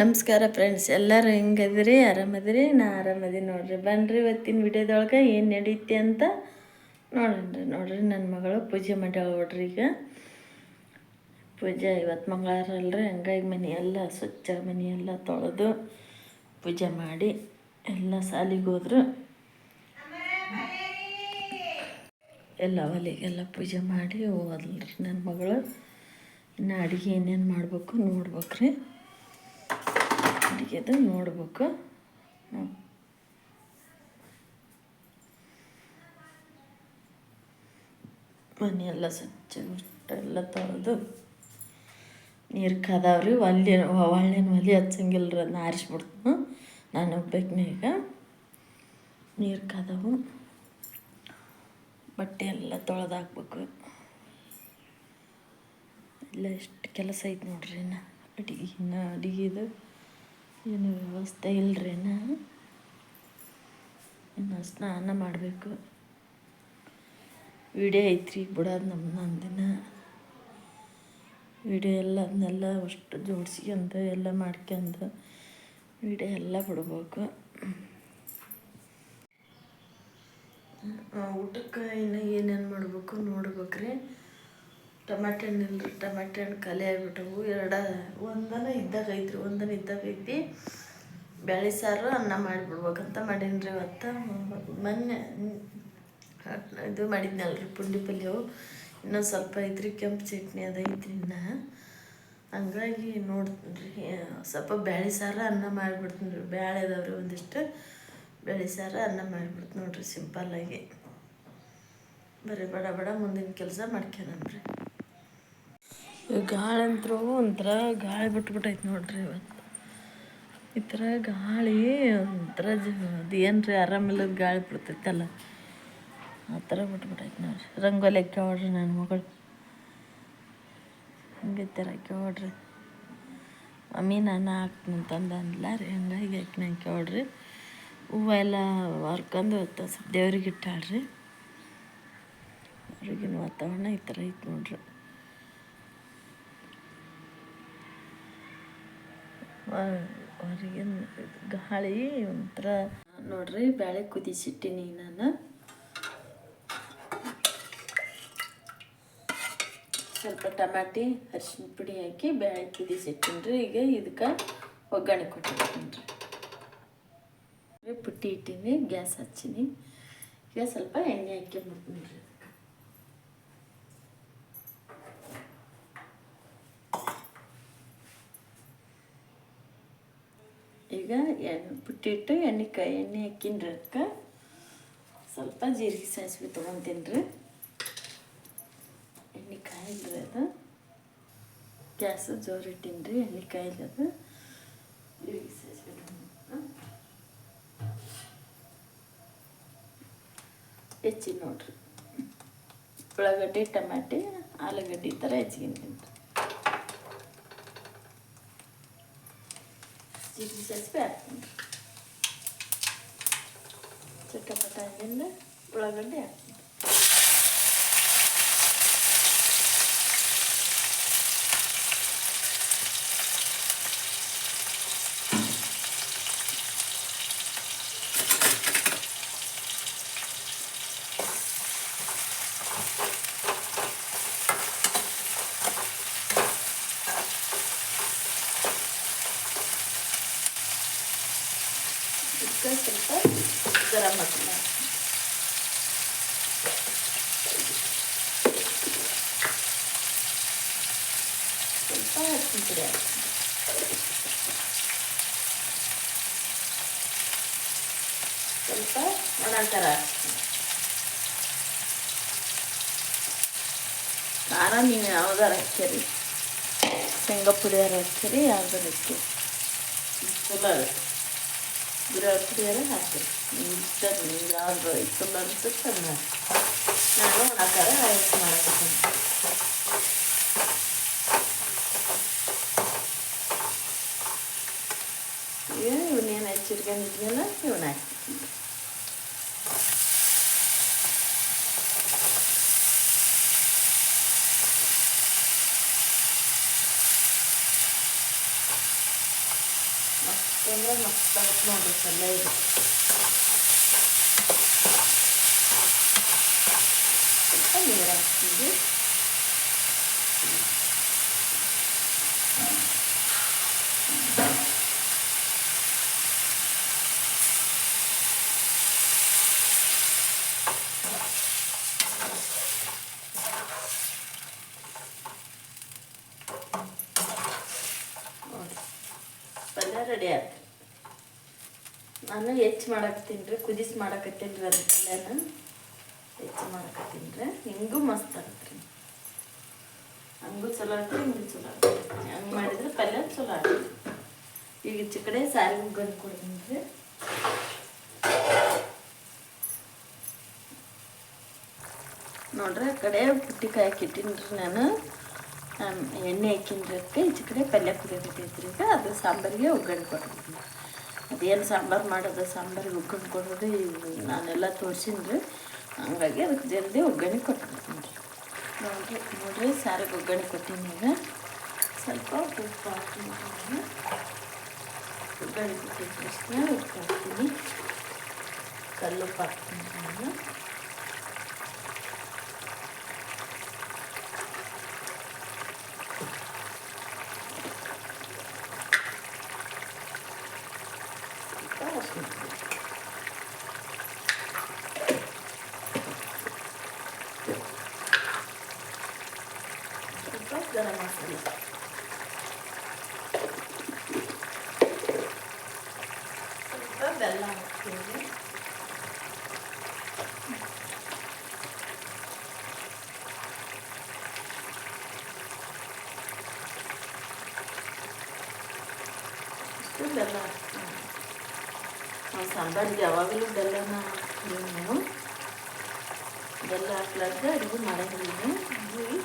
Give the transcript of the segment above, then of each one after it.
ನಮಸ್ಕಾರ ಫ್ರೆಂಡ್ಸ್ ಎಲ್ಲರೂ ಹೆಂಗದ್ರಿ ಆರಾಮದ್ರಿ ನಾ ಆರಾಮದೀನಿ ನೋಡ್ರಿ. ಬನ್ರಿ ಇವತ್ತಿನ ವಿಡಿಯೋದೊಳಗೆ ಏನು ನಡೀತಿ ಅಂತ ನೋಡ್ರಿ ನೋಡ್ರಿ ನನ್ನ ಮಗಳು ಪೂಜೆ ಮಾಡ್ಯಾಳ ನೋಡ್ರಿ ಈಗ. ಪೂಜೆ ಇವತ್ತು ಮಂಗಳವಾರ ಅಲ್ರಿ. ಹಂಗಾಗಿ ಮನೆ ಎಲ್ಲ ಸ್ವಚ್ಛ, ಮನೆ ಎಲ್ಲ ತೊಳೆದು ಪೂಜೆ ಮಾಡಿ ಎಲ್ಲ ಸಾಲಿಗೆ ಹೋದ್ರು. ಎಲ್ಲ ಒಲೆಗೆಲ್ಲ ಪೂಜೆ ಮಾಡಿ ಹೋದ್ಲ್ರಿ ನನ್ನ ಮಗಳು. ಇನ್ನು ಅಡುಗೆ ಏನೇನು ಮಾಡ್ಬೇಕು ನೋಡ್ಬೇಕ್ರಿ. ಅಡುಗೆದು ನೋಡ್ಬೇಕು. ಮನೆಯೆಲ್ಲ ಸ್ವಚ್ಛ ಎಲ್ಲ ತೊಳೆದು ನೀರು ರೀ ಒಲೆ ಒಳ್ಳೆನ ಒಲೆ ಹಚ್ಚಂಗಿಲ್ರಿ ಅದನ್ನ ಆರಿಸ್ಬಿಡ್ತು ನಾನು ಒಬ್ಬಾಕಿನೇ ಈಗ ನೀರು ಕಾದವು. ಬಟ್ಟೆ ಎಲ್ಲ ತೊಳೆದಾಕ್ಬೇಕು ಎಲ್ಲ ಎಷ್ಟು ಕೆಲಸ ಐತೆ ನೋಡ್ರಿ ಇನ್ನು ಅಡುಗೆ, ಇನ್ನು ಅಡುಗೆದು. ಏನು ವ್ಯವಸ್ಥೆ ಇಲ್ರಿ ಇನ್ನು ಸ್ನಾನ ಮಾಡಬೇಕು. ವಿಡಿಯೋ ಐತ್ರಿ, ಬಿಡೋದು ನಮ್ಮ ನಂದಿನ ವಿಡಿಯೋ ಎಲ್ಲ ಅದನ್ನೆಲ್ಲ ಅಷ್ಟು ಜೋಡಿಸ್ಕೊಂಡು, ಎಲ್ಲ ಮಾಡ್ಕೊಂಡು ವಿಡಿಯೋ ಎಲ್ಲ ಬಿಡ್ಬೇಕು. ಊಟಕ್ಕೆ ಇನ್ನು ಏನೇನು ಮಾಡ್ಬೇಕು ನೋಡ್ಬೇಕ್ರಿ. ಟಮಾಟೆ ಹಣ್ಣು ಟೊಮೆಟೊ ಹಣ್ಣು ಖಾಲಿ ಆಗಿಬಿಟ್ಟವು ಎರಡ ಒಂದನ ಇದ್ದಾಗ ಐತ್ರಿ, ಒಂದನ ಇದ್ದಾಗ ಐತಿ. ಬೇಳೆ ಸಾರು, ಅನ್ನ ಮಾಡಿಬಿಡ್ಬೇಕಂತ ಮಾಡೀನಿ ರೀ ಇವತ್ತು. ಮೊನ್ನೆ ಇದು ಮಾಡಿದ್ನಲ್ರಿ ಪುಂಡಿ ಪಲ್ಯವು. ಇನ್ನೊಂದು ಸ್ವಲ್ಪ ಐತ್ರಿ, ಕೆಂಪು ಚಟ್ನಿ ಅದೈತ್ರಿ ಇನ್ನು. ಹಂಗಾಗಿ ನೋಡ್ತೀನಿ ಸ್ವಲ್ಪ ಬೇಳೆ ಸಾರು, ಅನ್ನ ಮಾಡಿಬಿಡ್ತೀನಿ ರೀ ಬೇಳೆ ಅದಾವ್ರಿ ಒಂದಿಷ್ಟು. ಬೇಳೆ ಸಾರು, ಅನ್ನ ಮಾಡಿಬಿಡ್ತೀನಿ ನೋಡ್ರಿ ಸಿಂಪಲ್ಲಾಗಿ ಬರೀ ಬಡ ಬಡ ಮುಂದಿನ ಕೆಲಸ ಮಾಡ್ಕೊಳನ್ರಿ ಗಾಳಿ ಅಂತರೂ ಒಂಥರ ಗಾಳಿ ಬಿಟ್ಬಿಟ್ಟೈತೆ ನೋಡ್ರಿ ಇವತ್ತು. ಈ ಥರ ಗಾಳಿ ಒಂಥರ ಅದು ಏನು ರೀ ಆರಾಮಿಲ್ಲದ ಗಾಳಿ ಬಿಡ್ತೈತಲ್ಲ. ಆ ಥರ ಬಿಟ್ಬಿಟ್ಟೈತೆ ನೋಡ್ರಿ. ರಂಗೋಲಿ ಹಾಕ್ಯಾವಡ್ರಿ ನನ್ನ ಮಗಳು. ಹಂಗೆ ಥರ ಹಾಕ್ಯಾವಡ್ರಿ ಮಮ್ಮಿ ನಾನು ಹಾಕ್ತೀನಿ ಅಂತಂದು ಅಂದ್ಲ ರೀ. ಹಂಗಾಗಿ ಹಾಕಿ ಹಾಕ್ಯಾವಡ್ರಿ ನೋಡ್ರಿ ಹೂವು ಎಲ್ಲ ಹರ್ಕೊಂಡು ಸ್ವಲ್ಪ ದೇವ್ರಿಗೆ ಇಟ್ಟಾಳ್ರಿ. ಹೊರಗಿನ ವಾತಾವರಣ ಈ ಥರ ಐತೆ ನೋಡ್ರಿ. ಹೊರಗಿನ ಗಾಳಿ ಒಂಥರ ನೋಡ್ರಿ ಬ್ಯಾಳೆ ಕುದಿಸಿಟ್ಟಿನಿ ನಾನು. ಸ್ವಲ್ಪ ಟಮಾಟಿ ಅರಿಶಿನ ಪುಡಿ ಹಾಕಿ ಬ್ಯಾಳೆ ಕುದಿಸಿಟ್ಟಿನಿ ರೀ ಈಗ ಇದಕ್ಕೆ ಒಗ್ಗರಣೆ ಕೊಟ್ಟಿರ್ತೀನಿ ರೀ ಪುಟ್ಟಿ ಇಟ್ಟೀನಿ, ಗ್ಯಾಸ್ ಹಚ್ಚೀನಿ. ಈಗ ಸ್ವಲ್ಪ ಎಣ್ಣೆ ಹಾಕ್ಕೊಂಬಿಡ್ತೀನಿ ರೀ ಈಗ ಎಣ್ಣೆ ಪುಟ್ಟಿಟ್ಟು ಎಣ್ಣೆ ಕಾಯಿ ಎಣ್ಣೆ ಹಾಕಿನ್ರಿ ಅದಕ್ಕೆ ಸ್ವಲ್ಪ ಜೀರಿಗೆ ಸಾಸಿವೆ ತೊಗೊತೀನಿ ಎಣ್ಣೆ ಕಾಯಿಲ್ರಿ ಅದು. ಗ್ಯಾಸ್ ಜೋರು ಇಟ್ಟಿನ್ರಿ, ಎಣ್ಣೆ ಕಾಯಿಲ್ ಅದು. ಜೀರಿಗೆ ಸಾಸಿವೆ ಹೆಚ್ಚಿ ನೋಡ್ರಿ. ಉಳ್ಳಾಗಡ್ಡಿ, ಟಮಾಟಿ, ಆಲೂಗಡ್ಡೆ ಥರ ಹೆಚ್ಚಿಗಿಂತೀನಿ ಜೀರಿಗೆ ಸಾಸಿವೆ ಹಾಕ್ತೀನಿ ಚಟಪಟ ಉಳ್ಳಾಗಡ್ಡಿ ಹಾಕ್ತೀನಿ ಇದಕ್ಕೆ ಸ್ವಲ್ಪ ಗರಂ ಮಸಾಲ ಸ್ವಲ್ಪ ಅರಿಶಿನ ಪುಡಿ ಹಾಕ್ತೀನಿ ಸ್ವಲ್ಪ ಒಣ ಖಾರ ಹಾಕ್ತೀನಿ ಖಾರ ನೀವು ಯಾವ್ದಾರ ಹಾಕ್ಯರಿ ಶೇಂಗಾ ಪುಡಿಯಾರ ಹಾಕ್ಯರಿ ಯಾವ್ದಾರ ಹಾಕಿ ಚಲೋ ಆಗುತ್ತೆ ಗುರ ಪುಡಿಯಾರ ಹಾಕಿರಿ ನಿಮ್ಗೆ ಇಷ್ಟ ನಿಮ್ಗೆ ಯಾವ್ದು ಚಲೋ ಅನ್ಸುತ್ತೆ ಅದನ್ನ ಹಾಕಿ ನಾನು ಒಣ ಖಾರ ಆಯ್ತು ಮಾಡ್ತೀನಿ ಇವನ್ನ ಹಾಕ್ತೀನಿ ಅಂದ್ರೆ ಮಸ್ತ್ ಆಗತ್ತೆ ನೋಡ್ರಿ ಪಲ್ಯ ಇದು ಸ್ವಲ್ಪ ನೀರು ಹಾಕ್ತೀವಿ ನೋಡಿ ಪಲ್ಯ ರೆಡಿ ಆಯ್ತು ನಾನು ಹೆಚ್ಚು ಮಾಡಾಕತ್ತೀನಿ ಕುದಿಸಿ ಮಾಡಾಕತ್ತೀನಿ ರೀ ಅದು ಪಲ್ಯನ ಹೆಚ್ಚು ಮಾಡಾಕತ್ತೀನಿ ಹಿಂಗೂ ಮಸ್ತ್ ಆಗತ್ರಿ ಹಂಗೂ ಚಲೋ ಆಗ್ತದೆ ಹಿಂಗೂ ಚಲೋ ಆಗ್ತದೆ ಹಂಗೆ ಮಾಡಿದ್ರೆ ಪಲ್ಯ ಚಲೋ ಆಗ್ತದೆ ಈಗ ಈಚೆ ಕಡೆ ಸಾರಿಗೆ ಗಂಡು ಕೊಡ್ತೀನಿ ನೋಡ್ರಿ, ಆ ಕಡೆ ಪುಟ್ಟಿಕಾಯಿ ಕಾಯಕ್ಕೆ ಇಟ್ಟೀನಿ ರೀ ನಾನು. ಎಣ್ಣೆ ಹಾಕಿನ್ರಿ ಅದಕ್ಕೆ. ಈಚೆ ಕಡೆ ಪಲ್ಯ ಕುದಿಯಕತ್ತೈತ್ರಿ ಈಗ. ಅದು ಸಾಂಬಾರಿಗೆ ಒಗ್ಗರಣೆ ಕೊಟ್ಟಿರ್ತೀನಿ ಅದೇನು ಸಾಂಬಾರು ಮಾಡೋದು, ಸಾಂಬಾರು ಒಗ್ಗರಣೆ ಕೊಡೋದು ನಾನೆಲ್ಲ ತೋರಿಸಿನ್ರಿ. ಹಂಗಾಗಿ ಅದಕ್ಕೆ ಜಲ್ದಿ ಒಗ್ಗರಣೆ ಕೊಟ್ಬಿಡ್ತೀನಿ. ನೋಡಿ, ನೋಡಿರಿ ನೋಡ್ರಿ ಸಾರಿಗೆ ಒಗ್ಗರಣೆ ಕೊಟ್ಟಿನಿ ಈಗ. ಸ್ವಲ್ಪ ಉಪ್ಪು ಹಾಕ್ತೀನಿ. ಒಗ್ಗರಣೆ ತಕ್ಷಣ ಉಪ್ಪು ಹಾಕ್ತೀನಿ. ಕಲ್ಲುಪ್ಪು ಹಾಕ್ತೀನಿ ಸ್ವಲ್ಪ ಅರ್ಶಿಣ ಪುಡಿ. ಸ್ವಲ್ಪ ಗರಂ ಮಸಾಲೆ ಸ್ವಲ್ಪ ಬೆಲ್ಲ ಹಾಕ್ತೀನಿ ಇಷ್ಟು ಬೆಲ್ಲ ಹಾಕ್ತೀನಿ ನಾವು ಸಾಂಬಾರಿಗೆ ಯಾವಾಗಲೂ ಬೆಲ್ಲನ ಹಾಕ್ತೀವಿ ನಾವು ಬೆಲ್ಲ ಹಾಕ್ಲಾರ್ದೆ ಅಡುಗೆ ಮಾಡೋದಿಲ್ಲ ಹಾಗಾಗಿ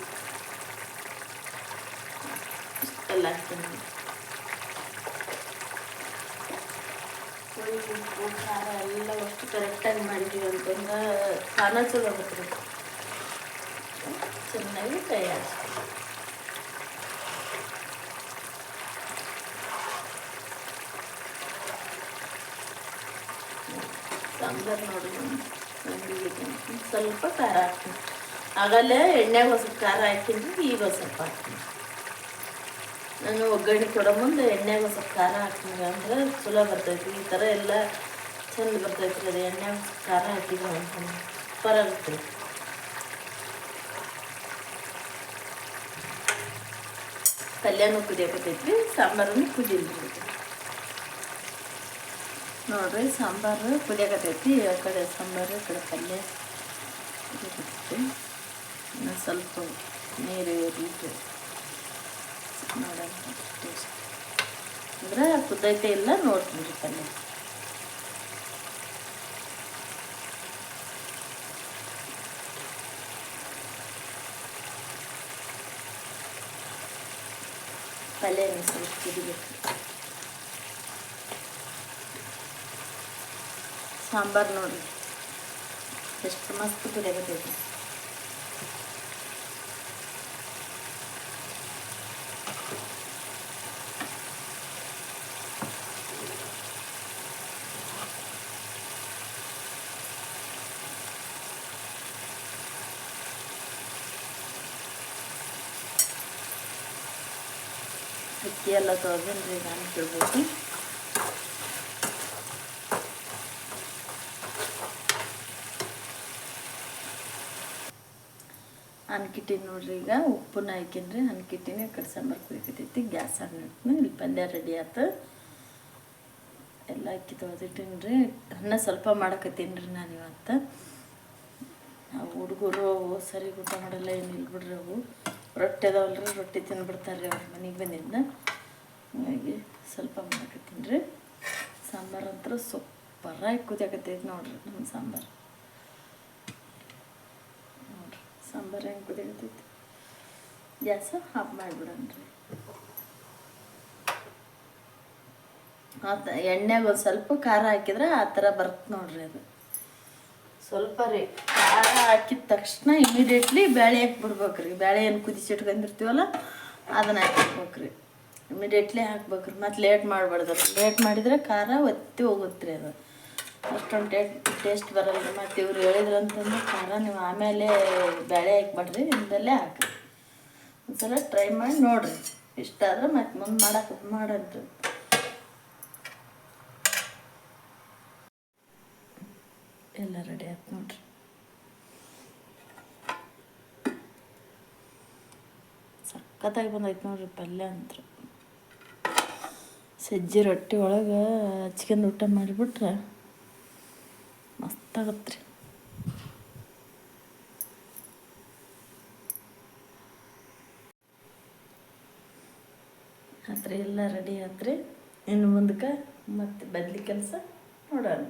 ಇಷ್ಟು ಬೆಲ್ಲ ಹಾಕ್ತೀನಿ ಉಪ್ಪು ಖಾರ ಎಲ್ಲ ಅಷ್ಟು ಕರೆಕ್ಟಾಗಿ ಮಾಡಿದ್ದೀವಿ ಅಂತಂದ್ರೆ ಖಾನ ಚಲೋ ಆಗುತ್ತೆ ಚೆನ್ನಾಗಿ ತಯಾರಿಸಿ ಸಾಂಬಾರು ನೋಡಿ ನಂಗೆ ಸ್ವಲ್ಪ ಖಾರ ಹಾಕ್ತೀನಿ ಆಗಲ್ಲೇ ಎಣ್ಣೆಗೆ ಒಂದು ಸ್ವಲ್ಪ ಖಾರ ಹಾಕಿದ್ರೆ ಈಗ ಒಂದು ಸ್ವಲ್ಪ ಹಾಕ್ತೀನಿ ನಾನು ಒಗ್ಗರಣೆ ಕೊಡೋ ಮುಂದೆ ಎಣ್ಣೆಗೆ ಸ್ವಲ್ಪ ಖಾರ ಹಾಕಿದ್ವಿ ಅಂದ್ರೆ ಚಲೋ ಬರ್ತೈತಿ. ಈ ಥರ ಎಲ್ಲ ಚಂದ ಬರ್ತೈತಿ ಅದು ಎಣ್ಣೆ ಖಾರ ಹಾಕಿದ್ವಿ ಅಂತಂದು ಆಗುತ್ತೆ ಪಲ್ಯನೂ ಕುದಿಯಕತ್ತೈತಿ ಸಾಂಬಾರನ್ನು ಕುದಿಲ್ರಿ ನೋಡ್ರಿ, ಸಾಂಬಾರು ಕುದಿಯಕತ್ತೈತಿ ಆ ಕಡೆ ಸಾಂಬಾರು, ಈ ಕಡೆ ಪಲ್ಯ ಕುದಿಯಕತ್ತೈತಿ ಇನ್ನು ಸ್ವಲ್ಪ ನೀರು ಇರಲಿಕ್ಕೆ ನೋಡೋಣ ಟೇಸ್ಟ್ ಅಂದ್ರೆ ಕುದ್ದೈತೆ ಇಲ್ಲ ನೋಡ್ತೀನಿ ಪಲ್ಯ ಪಲ್ಯ ಸ್ವಲ್ಪ ಕುದಿಬೇಕು ಸಾಂಬಾರು ನೋಡ್ರಿ ಎಷ್ಟು ಮಸ್ತ್ ಕುದಿಯಾಕತ್ತೈತಿ ಅಕ್ಕಿ ಎಲ್ಲ ತೊಗೊಂಡ್ರಿ ನಾನು ಕೇಳ್ಬೇಕು ಅನ್ಕಿಟ್ಟಿನಿ ನೋಡ್ರಿ ಈಗ ಉಪ್ಪನ್ನ ಹಾಕಿನ್ರಿ ಅನ್ಕಿಟ್ಟಿನಿ ಕಡೆ ಸಾಂಬಾರು ಕುಯ್ಕಿಟ್ಟೈತಿ ಗ್ಯಾಸ್ ಆನ್ ಇಡ್ತೀನಿ ಇಲ್ಲಿ ಪಲ್ಯ ರೆಡಿ ಆಯ್ತು ಎಲ್ಲ ಅಕ್ಕಿ ತೊಳೆದಿಟ್ಟಿನಿ ರೀ ಅನ್ನ ಸ್ವಲ್ಪ ಮಾಡಕತ್ತೀನಿ ರೀ ನಾನು ಇವತ್ತು. ಹುಡುಗರು ಅವು ಸರಿ ಊಟ ಮಾಡಲ್ಲ ಏನಿಲ್ಲ ಬಿಡ್ರಿ ಅವು. ರೊಟ್ಟಿ ಅದಾವಲ್ರಿ, ರೊಟ್ಟಿ ತಿಂದ್ಬಿಡ್ತಾರೆ ರೀ ಅವ್ರ ಮನೆಗೆ ಬಂದಿದ್ದ ಹಾಗಾಗಿ ಸ್ವಲ್ಪ ಮಾಡಕತ್ತೀನಿ ರೀ. ಸಾಂಬಾರು ಅಂತೂ ಸೂಪರಾಗಿ ಕುದಿಯಾಕತ್ತೈತಿ ನೋಡ್ರಿ ನಮ್ಮ ಸಾಂಬಾರು. ನೋಡ್ರಿ, ಸಾಂಬಾರು ಹೆಂಗೆ ಕುದಿಯಾಕತ್ತೈತಿ. ಗ್ಯಾಸ ಆಫ್ ಮಾಡಿಬಿಡೋಣ್ರಿ ಆತ ಎಣ್ಣೆಗೆ ಒಂದು ಸ್ವಲ್ಪ ಖಾರ ಹಾಕಿದ್ರೆ ಆ ಥರ ಬರುತ್ತೆ ನೋಡ್ರಿ ಅದು. ಸ್ವಲ್ಪ ರೀ. ಖಾರ ಹಾಕಿದ ತಕ್ಷಣ ಇಮಿಡಿಯೇಟ್ಲಿ ಬೇಳೆ ಹಾಕ್ಬಿಡ್ಬೇಕು ರೀ ಬೇಳೆ ಏನು ಕುದಿಸಿ ಇಟ್ಕೊಂಡಿರ್ತೀವಲ್ಲ, ಅದನ್ನ ಹಾಕ್ಬಿಡ್ಬೇಕು ರೀ ಇಮಿಡಿಯೇಟ್ಲಿ ಹಾಕ್ಬೇಕ್ರಿ. ಮತ್ತು ಲೇಟ್ ಮಾಡಬಾರ್ದು ಲೇಟ್ ಮಾಡಿದರೆ ಖಾರ ಒತ್ತಿ ಹೋಗುತ್ತೆ ರೀ ಅದು. ಅಷ್ಟೊಂದು ಟೇ ಟೇಸ್ಟ್ ಬರಲ್ಲ ರೀ ಮತ್ತು ಇವ್ರು ಹೇಳಿದ್ರು ಅಂತಂದ್ರೆ ಖಾರ ನೀವು ಆಮೇಲೆ ಬೇಳೆ ಹಾಕ್ಬೇಡ್ರಿ ಇಂದಲ್ಲೇ ಹಾಕ್ರಿ. ಒಂದ್ಸಲ ಟ್ರೈ ಮಾಡಿ ನೋಡಿರಿ. ಇಷ್ಟ ಆದ್ರೆ ಮತ್ತೆ ಮುಂದೆ ಮಾಡಕ್ಕೆ ಮಾಡಂತ್ರಿ. ಎಲ್ಲ ರೆಡಿ ಆಯ್ತು ನೋಡ್ರಿ ಸಖತ್ತಾಗಿ ಬಂದೈತೆ ನೋಡ್ರಿ ಪಲ್ಯ ಅಂತ ಸಜ್ಜಿ ರೊಟ್ಟಿ ಒಳಗೆ ಹಚ್ಕೊಂಡು ಊಟ ಮಾಡಿಬಿಟ್ರೆ ಮಸ್ತಾಗತ್ತೆ ರೀ ಆತ್ರಿ ಎಲ್ಲ ರೆಡಿ ಆತ್ರಿ ಇನ್ನು ಮುಂದಕ್ಕೆ ಮತ್ತೆ ಬದ್ಲಿ ಕೆಲಸ ನೋಡೋಣ